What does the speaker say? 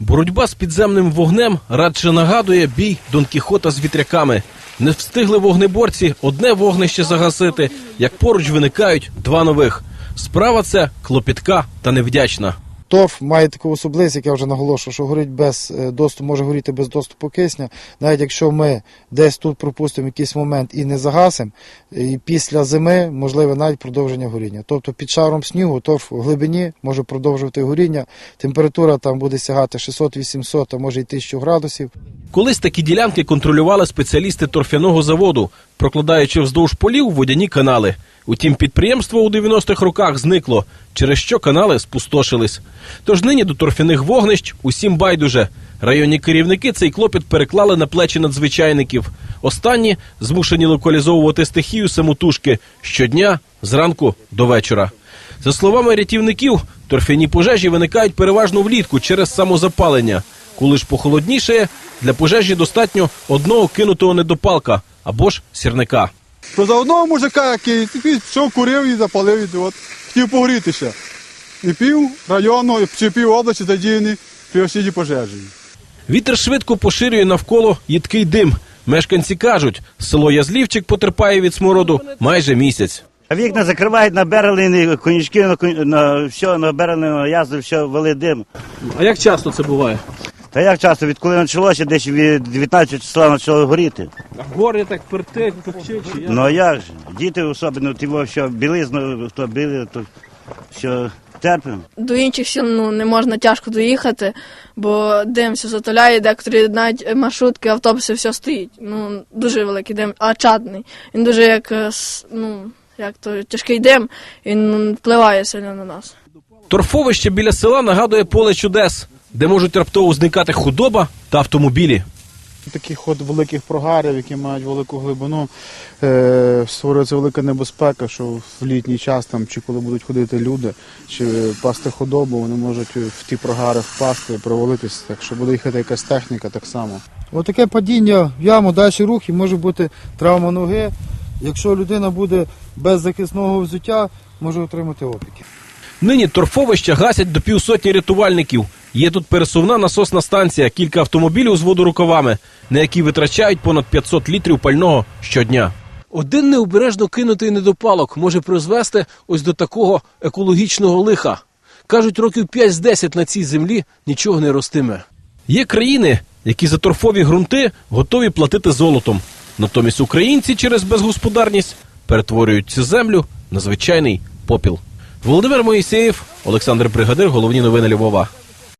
Боротьба з підземним вогнем радше нагадує бій Дон Кіхота з вітряками. Не встигли вогнеборці одне вогнище загасити, як поруч виникають два нових. Справа це клопітка та невдячна. Торф має таку особливість, як я вже наголошував, що горить без е, доступу, може горіти без доступу кисня. Навіть якщо ми десь тут пропустимо якийсь момент і не загасимо, і після зими можливе навіть продовження горіння. Тобто під шаром снігу торф в глибині може продовжувати горіння. Температура там буде сягати 600-800, а може й 1000 градусів. Колись такі ділянки контролювали спеціалісти торфяного заводу, прокладаючи вздовж полів водяні канали. Утім, підприємство у 90-х роках зникло, через що канали спустошились. Тож нині до торфяних вогнищ усім байдуже. Районні керівники цей клопіт переклали на плечі надзвичайників. Останні змушені локалізовувати стихію самотужки щодня зранку до вечора. За словами рятівників, торфяні пожежі виникають переважно влітку через самозапалення. Коли ж похолодніше, для пожежі достатньо одного кинутого недопалка або ж сірника. То за одного мужика, який пішов, курив і запалив, і от, хотів погрітися. І пів району, чи пів області задіяні при осіді пожежі. Вітер швидко поширює навколо їдкий дим. Мешканці кажуть, село Язлівчик потерпає від смороду майже місяць. А вікна закривають, наберали конячки, на, на все на язди, все вели дим. А як часто це буває? Та як часто, відколи почалося, десь від 19 числа почало горіти. Горе так перте, копчить. Ну а як же? Діти особливо, ті, во, що білизну, хто били, то що терпимо. До інших сіл ну, не можна тяжко доїхати, бо дим все затоляє, декотрі навіть маршрутки, автобуси, все стоїть. Ну, дуже великий дим, а чадний. Він дуже як, е, ну, як то тяжкий дим, він ну, впливає сильно на нас. Торфовище біля села нагадує поле чудес, де можуть раптово зникати худоба та автомобілі. Таких от великих прогарів, які мають велику глибину, е, створюється велика небезпека, що в літній час там, чи коли будуть ходити люди, чи пасти худобу, вони можуть в ті прогари впасти, провалитися. Так що буде їхати якась техніка так само. Отаке падіння в яму, далі рух і може бути травма ноги. Якщо людина буде без захисного взуття, може отримати опіки. Нині торфовища гасять до півсотні рятувальників. Є тут пересувна насосна станція, кілька автомобілів з водорукавами, на які витрачають понад 500 літрів пального щодня. Один необережно кинутий недопалок може призвести ось до такого екологічного лиха. Кажуть, років 5 з 10 на цій землі нічого не ростиме. Є країни, які за торфові ґрунти готові платити золотом. Натомість українці через безгосподарність перетворюють цю землю на звичайний попіл. Володимир Моїсеєв, Олександр Бригадир, головні новини Львова.